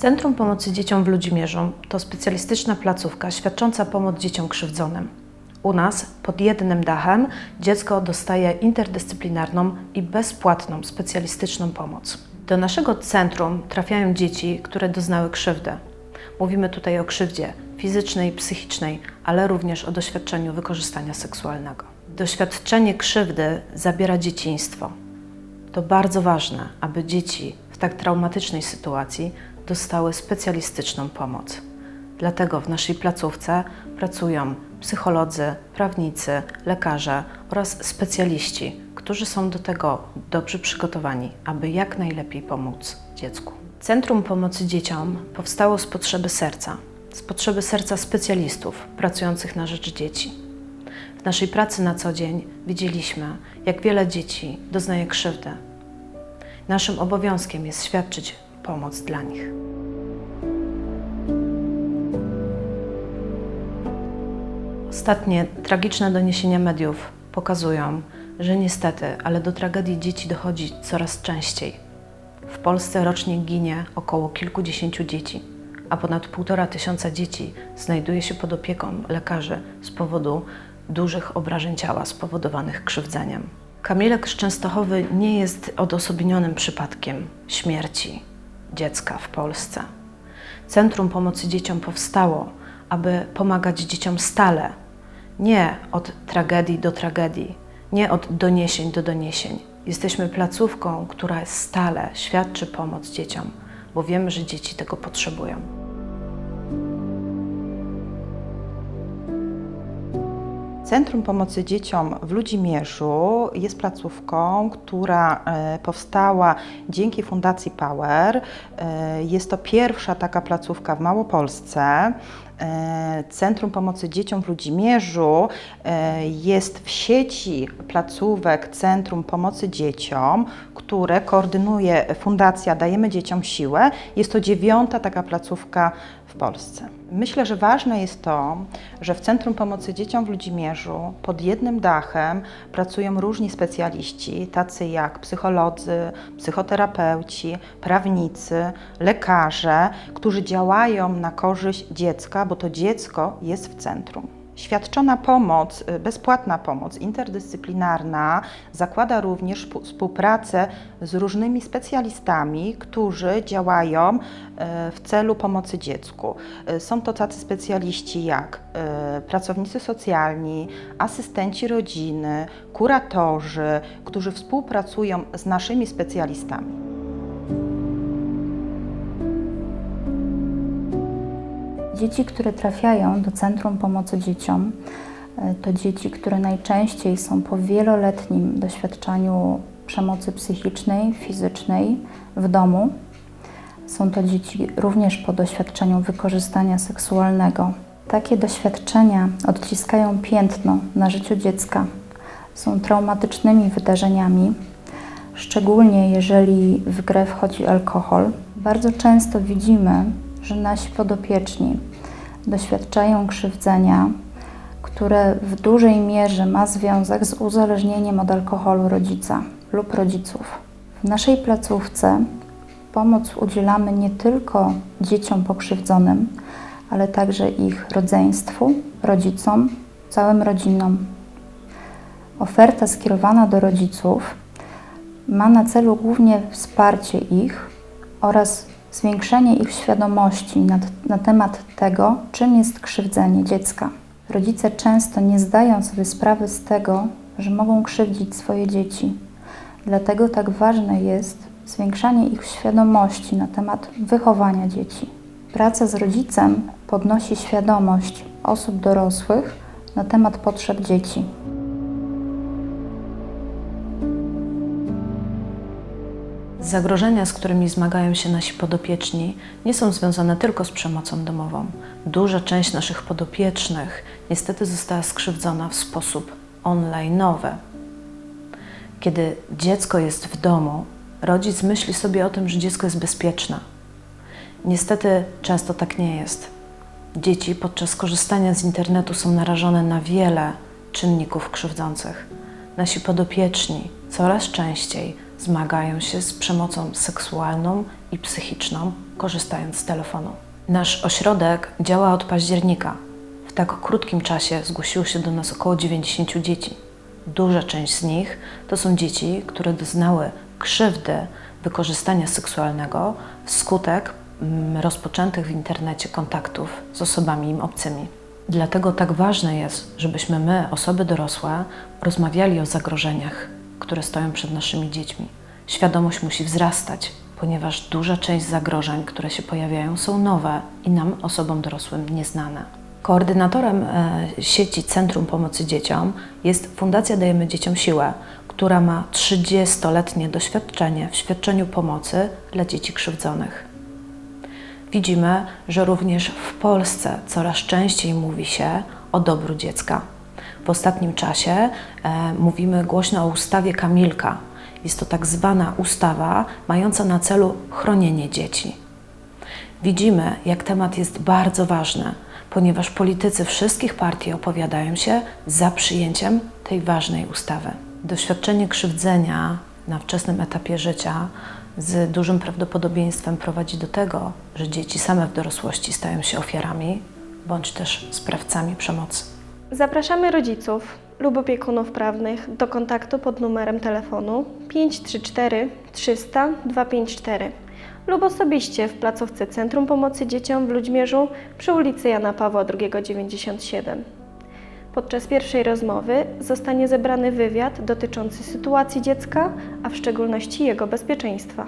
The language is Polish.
Centrum Pomocy Dzieciom w Ludzimierzu to specjalistyczna placówka świadcząca pomoc dzieciom krzywdzonym. U nas pod jednym dachem dziecko dostaje interdyscyplinarną i bezpłatną specjalistyczną pomoc. Do naszego centrum trafiają dzieci, które doznały krzywdy. Mówimy tutaj o krzywdzie fizycznej, psychicznej, ale również o doświadczeniu wykorzystania seksualnego. Doświadczenie krzywdy zabiera dzieciństwo. To bardzo ważne, aby dzieci w tak traumatycznej sytuacji dostały specjalistyczną pomoc. Dlatego w naszej placówce pracują psycholodzy, prawnicy, lekarze oraz specjaliści, którzy są do tego dobrze przygotowani, aby jak najlepiej pomóc dziecku. Centrum Pomocy Dzieciom powstało z potrzeby serca, z potrzeby serca specjalistów pracujących na rzecz dzieci. W naszej pracy na co dzień widzieliśmy, jak wiele dzieci doznaje krzywdy. Naszym obowiązkiem jest świadczyć pomoc dla nich. Ostatnie tragiczne doniesienia mediów pokazują, że niestety, ale do tragedii dzieci dochodzi coraz częściej. W Polsce rocznie ginie około kilkudziesięciu dzieci, a ponad półtora tysiąca dzieci znajduje się pod opieką lekarzy z powodu dużych obrażeń ciała spowodowanych krzywdzeniem. Kamilek z Częstochowy nie jest odosobnionym przypadkiem śmierci dziecka w Polsce. Centrum Pomocy Dzieciom powstało, aby pomagać dzieciom stale, nie od tragedii do tragedii, nie od doniesień do doniesień. Jesteśmy placówką, która stale świadczy pomoc dzieciom, bo wiemy, że dzieci tego potrzebują. Centrum Pomocy Dzieciom w Ludzimierzu jest placówką, która e, powstała dzięki Fundacji Power. E, Jest to pierwsza taka placówka w Małopolsce. E, Centrum Pomocy Dzieciom w Ludzimierzu e, jest w sieci placówek Centrum Pomocy Dzieciom, które koordynuje Fundacja Dajemy Dzieciom Siłę. Jest to dziewiąta taka placówka w Polsce. Myślę, że ważne jest to, że w Centrum Pomocy Dzieciom w Ludzimierzu pod jednym dachem pracują różni specjaliści, tacy jak psycholodzy, psychoterapeuci, prawnicy, lekarze, którzy działają na korzyść dziecka, bo to dziecko jest w centrum. Świadczona pomoc, y, bezpłatna pomoc interdyscyplinarna zakłada również współ- współpracę z różnymi specjalistami, którzy działają y, w celu pomocy dziecku. Y, Są to tacy specjaliści jak pracownicy socjalni, asystenci rodziny, kuratorzy, którzy współpracują z naszymi specjalistami. Dzieci, które trafiają do Centrum Pomocy Dzieciom, e, to dzieci, które najczęściej są po wieloletnim doświadczeniu przemocy psychicznej, fizycznej w domu. Są to dzieci również po doświadczeniu wykorzystania seksualnego. Takie doświadczenia odciskają piętno na życiu dziecka. Są traumatycznymi wydarzeniami, szczególnie jeżeli w grę wchodzi alkohol. Bardzo często widzimy, że nasi podopieczni doświadczają krzywdzenia, które w dużej mierze ma związek z uzależnieniem od alkoholu rodzica lub rodziców. W naszej placówce pomoc udzielamy nie tylko dzieciom pokrzywdzonym, ale także ich rodzeństwu, rodzicom, całym rodzinom. Oferta skierowana do rodziców ma na celu głównie wsparcie ich oraz zwiększenie ich świadomości na, na temat tego, czym jest krzywdzenie dziecka. Rodzice często nie zdają sobie sprawy z tego, że mogą krzywdzić swoje dzieci. Dlatego tak ważne jest zwiększanie ich świadomości na temat wychowania dzieci. Praca z rodzicem podnosi świadomość osób dorosłych na temat potrzeb dzieci. Zagrożenia, z którymi zmagają się nasi podopieczni, nie są związane tylko z przemocą domową. Duża część naszych podopiecznych niestety została skrzywdzona w sposób online'owy. Kiedy dziecko jest w domu, rodzic myśli sobie o tym, że dziecko jest bezpieczne. Niestety często tak nie jest. Dzieci podczas korzystania z internetu są narażone na wiele czynników krzywdzących. Nasi podopieczni coraz częściej zmagają się z przemocą seksualną i psychiczną, korzystając z telefonu. Nasz ośrodek działa od października. W tak krótkim czasie zgłosiło się do nas około 90 dzieci. Duża część z nich to są dzieci, które doznały krzywdy wykorzystania seksualnego wskutek mm, rozpoczętych w internecie kontaktów z osobami im obcymi. Dlatego tak ważne jest, żebyśmy my, osoby dorosłe, rozmawiali o zagrożeniach, które stoją przed naszymi dziećmi. Świadomość musi wzrastać, ponieważ duża część zagrożeń, które się pojawiają, są nowe i nam, osobom dorosłym, nieznane. Koordynatorem e, sieci Centrum Pomocy Dzieciom jest Fundacja Dajemy Dzieciom Siłę, która ma 30-letnie doświadczenie w świadczeniu pomocy dla dzieci krzywdzonych. Widzimy, że również w Polsce coraz częściej mówi się o dobru dziecka. W ostatnim czasie e, mówimy głośno o ustawie Kamilka. Jest to tak zwana ustawa mająca na celu chronienie dzieci. Widzimy, jak temat jest bardzo ważny, ponieważ politycy wszystkich partii opowiadają się za przyjęciem tej ważnej ustawy. Doświadczenie krzywdzenia na wczesnym etapie życia z dużym prawdopodobieństwem prowadzi do tego, że dzieci same w dorosłości stają się ofiarami bądź też sprawcami przemocy. Zapraszamy rodziców lub opiekunów prawnych do kontaktu pod numerem telefonu 534 300 254 lub osobiście w placówce Centrum Pomocy Dzieciom w Ludźmierzu przy ulicy Jana Pawła II 97. Podczas pierwszej rozmowy zostanie zebrany wywiad dotyczący sytuacji dziecka, a w szczególności jego bezpieczeństwa.